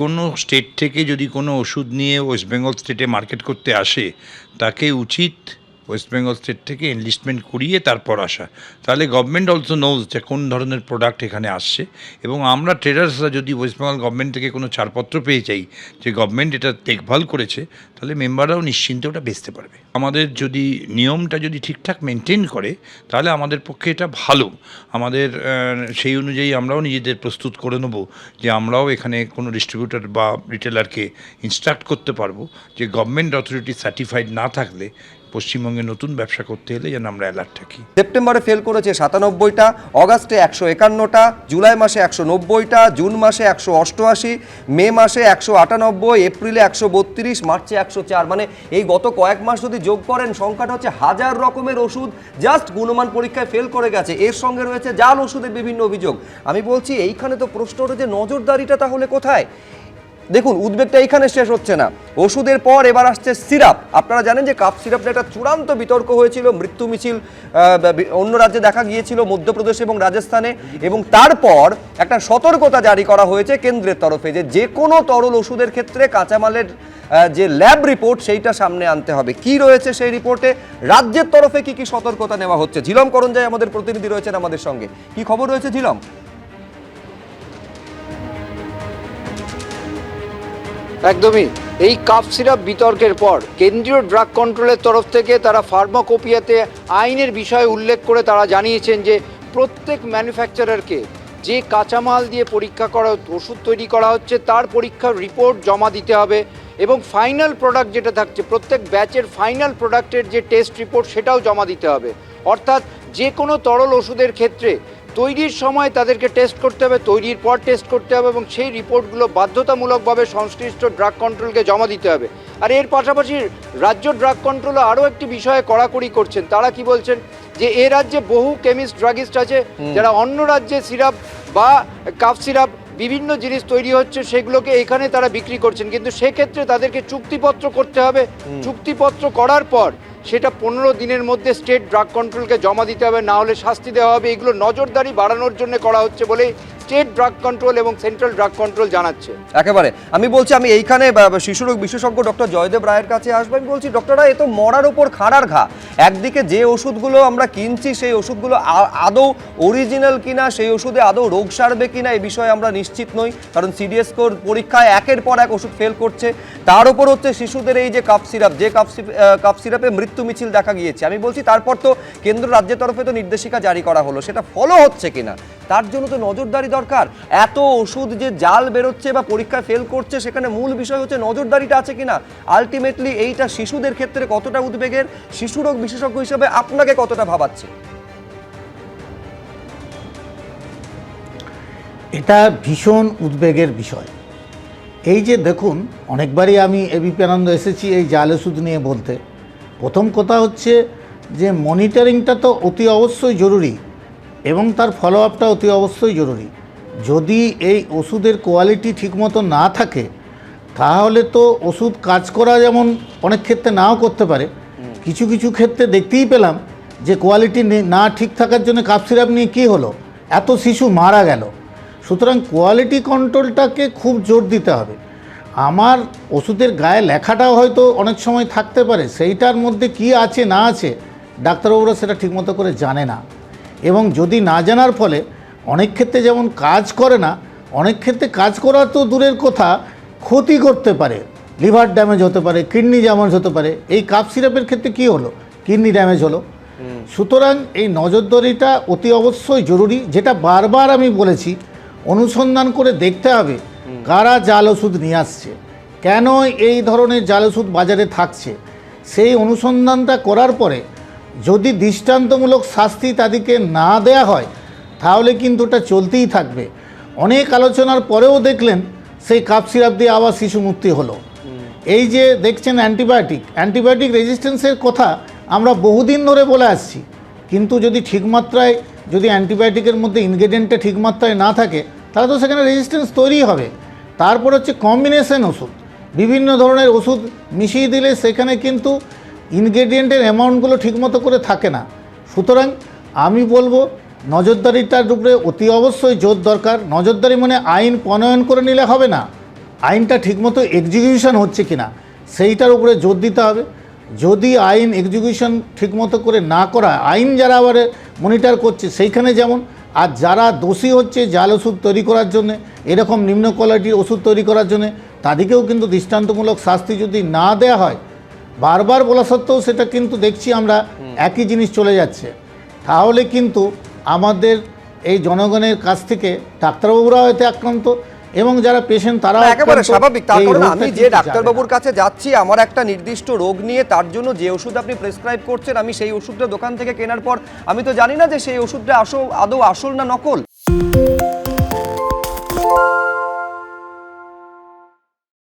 কোনো স্টেট থেকে যদি কোনো ওষুধ নিয়ে ওয়েস্ট বেঙ্গল স্টেটে মার্কেট করতে আসে, তাকে উচিত ওয়েস্ট বেঙ্গল স্টেট থেকে এনলিস্টমেন্ট করিয়ে তারপর আসা। তাহলে গভর্নমেন্ট অলসো নোজ যে কোন ধরনের প্রোডাক্ট এখানে আসছে। এবং আমরা ট্রেডার্সরা যদি ওয়েস্ট বেঙ্গল গভর্নমেন্ট থেকে কোনো ছাড়পত্র পেয়ে যাই, যে গভর্নমেন্ট এটা দেখভাল করেছে, তাহলে মেম্বাররাও নিশ্চিন্তে ওটা বেচতে পারবে। আমাদের যদি নিয়মটা যদি ঠিকঠাক মেনটেন করে, তাহলে আমাদের পক্ষে এটা ভালো। আমাদের সেই অনুযায়ী আমরাও নিজেদের প্রস্তুত করে নেব যে আমরাও এখানে কোনো ডিস্ট্রিবিউটর বা রিটেলারকে ইনস্ট্রাক্ট করতে পারব যে গভর্নমেন্ট অথরিটি সার্টিফাইড না থাকলে পশ্চিমবঙ্গে নতুন ব্যবসা করতে হলে যেন আমরা অ্যালার্ট থাকি। সেপ্টেম্বরে ফেল করেছে সাতানব্বইটা, অগাস্টে একশো একান্নটা, জুলাই মাসে একশো নব্বইটা, জুন মাসে একশো অষ্টআশি, মে মাসে একশো আটানব্বই, এপ্রিলে একশো বত্রিশ, মার্চে একশো চার। মানে এই গত কয়েক মাস যদি যোগ করেন, সংখ্যাটা হচ্ছে হাজার রকমের ওষুধ জাস্ট গুণমান পরীক্ষায় ফেল করে গেছে। এর সঙ্গে রয়েছে জাল ওষুধের বিভিন্ন অভিযোগ। আমি বলছি, এইখানে তো প্রশ্ন রয়েছে নজরদারিটা তাহলে কোথায়? দেখুন, উদ্বেগটা এইখানে শেষ হচ্ছে না। ওষুধের পর এবার আসছে সিরাপ। আপনারা জানেন যে কাপ সিরাপ একটা চূড়ান্ত বিতর্ক হয়েছিল, মৃত্যু মিছিল অন্য রাজ্যে দেখা গিয়েছিল, মধ্যপ্রদেশ এবং রাজস্থানে। এবং তারপর একটা সতর্কতা জারি করা হয়েছে কেন্দ্রের তরফে যে যে কোনো তরল ওষুধের ক্ষেত্রে কাঁচামালের যে ল্যাব রিপোর্ট, সেইটা সামনে আনতে হবে। কি রয়েছে সেই রিপোর্টে? রাজ্যের তরফে কি কি সতর্কতা নেওয়া হচ্ছে? ঝিলম করঞ্জাই আমাদের প্রতিনিধি রয়েছেন আমাদের সঙ্গে। কি খবর রয়েছে ঝিলম? একদমই। এই কাপ সিরাপ বিতর্কের পর কেন্দ্রীয় ড্রাগ কন্ট্রোলের তরফ থেকে তারা ফার্মাকোপিয়াতে আইনের বিষয়ে উল্লেখ করে তারা জানিয়েছেন যে প্রত্যেক ম্যানুফ্যাকচারারকে যে কাঁচামাল দিয়ে পরীক্ষা করা, ওষুধ তৈরি করা হচ্ছে, তার পরীক্ষার রিপোর্ট জমা দিতে হবে এবং ফাইনাল প্রোডাক্ট যেটা থাকছে, প্রত্যেক ব্যাচের ফাইনাল প্রোডাক্টের যে টেস্ট রিপোর্ট সেটাও জমা দিতে হবে। অর্থাৎ যে কোনো তরল ওষুধের ক্ষেত্রে তৈরির সময় তাদেরকে টেস্ট করতে হবে তৈরির পর টেস্ট করতে হবে এবং সেই রিপোর্টগুলো বাধ্যতামূলকভাবে সংশ্লিষ্ট ড্রাগ কন্ট্রোলকে জমা দিতে হবে। আর এর পাশাপাশি রাজ্য ড্রাগ কন্ট্রোলও আরও একটি বিষয়ে কড়াকড়ি করছেন। তারা কি বলছেন? যে এ রাজ্যে বহু কেমিস্ট ড্রাগিস্ট আছে যারা অন্য রাজ্যে সিরাপ বা কাফ সিরাপ বিভিন্ন জিনিস তৈরি হচ্ছে সেগুলোকে এখানে তারা বিক্রি করছেন। কিন্তু সেক্ষেত্রে তাদেরকে চুক্তিপত্র করতে হবে। চুক্তিপত্র করার পর সেটা পনেরো দিনের মধ্যে স্টেট ড্রাগ কন্ট্রোলকে জমা দিতে হবে, না হলে শাস্তি দেওয়া হবে। এগুলো নজরদারি বাড়ানোর জন্য করা হচ্ছে বলেই স্টেট ড্রাগ কন্ট্রোল এবং সেন্ট্রাল ড্রাগ কন্ট্রোল জানাচ্ছে। একেবারে। আমি বলছি, আমি এইখানে শিশুরোগ বিশেষজ্ঞ ডক্টর জয়দেব রায়ের কাছে আসব। আমি বলছি ডক্টররা এ তো মরার উপর খাড়ার ঘা। একদিকে যে ওষুধগুলো আমরা কিনছি, সেই ওষুধগুলো আদৌ অরিজিনাল কিনা, সেই ওষুধে আদৌ রোগ সারবে কিনা এই বিষয়ে আমরা নিশ্চিত নই। কারণ সিডিএস কোর পরীক্ষায় একের পর এক ওষুধ ফেল করছে। তার উপর হচ্ছে শিশুদের এই যে কাপ সিরাপ, যে কাপ কাপ সিরাপে মৃত্যু মিছিল দেখা গিয়েছে। আমি বলছি, তারপর তো কেন্দ্র রাজ্যের তরফে তো নির্দেশিকা জারি করা হলো। সেটা ফলো হচ্ছে কিনা? তার জন্য তো নজরদারি দরকার। এত ওষুধ যে জাল বেরোচ্ছে বা পরীক্ষায় ফেল করছে, সেখানে মূল বিষয় হচ্ছে নজরদারিটা আছে কিনা? আলটিমেটলি এইটা শিশুদের ক্ষেত্রে কতটা উদ্বেগের? শিশুরোগ বিশেষজ্ঞ হিসেবে আপনাকে কতটা ভাবাচ্ছে? এটা ভীষণ উদ্বেগের বিষয়। এই যে দেখুন, অনেকবারই আমি এবিপি আনন্দ এসেছি এই জাল ওষুধ নিয়ে বলতে। প্রথম কথা হচ্ছে যে মনিটরিংটা তো অতি অবশ্যই জরুরি। এবং তার ফলো আপটা অতি অবশ্যই জরুরি। যদি এই ওষুধের কোয়ালিটি ঠিকমতো না থাকে তাহলে তো ওষুধ কাজ করা যেমন অনেক ক্ষেত্রে নাও করতে পারে। কিছু কিছু ক্ষেত্রে দেখতেই পেলাম যে কোয়ালিটি না ঠিক থাকার জন্য কাপ সিরাপ নিয়ে কী হলো? এত শিশু মারা গেল। সুতরাং কোয়ালিটি কন্ট্রোলটাকে খুব জোর দিতে হবে। আমার ওষুধের গায়ে লেখাটাও হয়তো অনেক সময় থাকতে পারে। সেইটার মধ্যে কি আছে না আছে ডাক্তারবাবুরা সেটা ঠিকমতো করে জানে না। এবং যদি না জানার ফলে অনেক ক্ষেত্রে যেমন কাজ করে না অনেক ক্ষেত্রে কাজ করা তো দূরের কথা ক্ষতি করতে পারে। লিভার ড্যামেজ হতে পারে কিডনি ড্যামেজ হতে পারে। এই কাপ সিরাপের ক্ষেত্রে কি হলো? কিডনি ড্যামেজ হলো। সুতরাং এই নজরদারিটা অতি অবশ্যই জরুরি যেটা বারবার আমি বলেছি অনুসন্ধান করে দেখতে হবে কারা জাল ওষুধ নিয়ে আসছে কেন এই ধরনের জাল ওষুধ বাজারে থাকছে। সেই অনুসন্ধানটা করার পরে যদি দৃষ্টান্তমূলক শাস্তি তাদেরকে না দেয়া হয় তাহলে কিন্তু ওটা চলতেই থাকবে। অনেক আলোচনার পরেও দেখলেন সেই কাপ সিরাপ দিয়ে আবার শিশু মুক্তি হলো। এই যে দেখছেন অ্যান্টিবায়োটিক অ্যান্টিবায়োটিক রেজিস্ট্যান্সের কথা আমরা বহুদিন ধরে বলে আসছি। কিন্তু যদি ঠিক মাত্রায় যদি অ্যান্টিবায়োটিকের মধ্যে ইনগ্রেডিয়েন্টটা ঠিক মাত্রায় না থাকে তাহলে তো সেখানে রেজিস্ট্যান্স তৈরি হবে। তারপর হচ্ছে কম্বিনেশন ওষুধ। বিভিন্ন ধরনের ওষুধ মিশিয়ে দিলে সেখানে কিন্তু ইনগ্রেডিয়েন্টের অ্যামাউন্টগুলো ঠিকমতো করে থাকে না। সুতরাং আমি বলব, নজরদারিটার উপরে অতি অবশ্যই জোর দরকার। নজরদারি মানে আইন প্রণয়ন করে নিলে হবে না। আইনটা ঠিকমতো এক্সিকিউশন হচ্ছে কিনা, সেইটার উপরে জোর দিতে হবে। যদি আইন এক্সিকিউশন ঠিকমতো করে না করা, আইন যারা আবার মনিটর করছে, সেইখানে যেমন, আর যারা দোষী হচ্ছে জাল ওষুধ তৈরি করার জন্য, এরকম নিম্ন কোয়ালিটির ওষুধ তৈরি করার জন্য, তাদেরকেও কিন্তু দৃষ্টান্তমূলক শাস্তি যদি না দেয়া হয় বারবার বলা সত্ত্বেও সেটা কিন্তু দেখছি আমরা একই জিনিস চলে যাচ্ছে। তাহলে কিন্তু আমাদের এই জনগণের কাছ থেকে ডাক্তারবাবুরা হয়তো আক্রান্ত এবং যারা পেশেন্ট তারা একেবারে স্বাভাবিক তার কারণ আমি যে ডাক্তারবাবুর কাছে যাচ্ছি আমার একটা নির্দিষ্ট রোগ নিয়ে তার জন্য যে ওষুধ আপনি প্রেসক্রাইব করছেন আমি সেই ওষুধটা দোকান থেকে কেনার পর আমি তো জানি না যে সেই ওষুধটা আসো আদৌ আসল না নকল।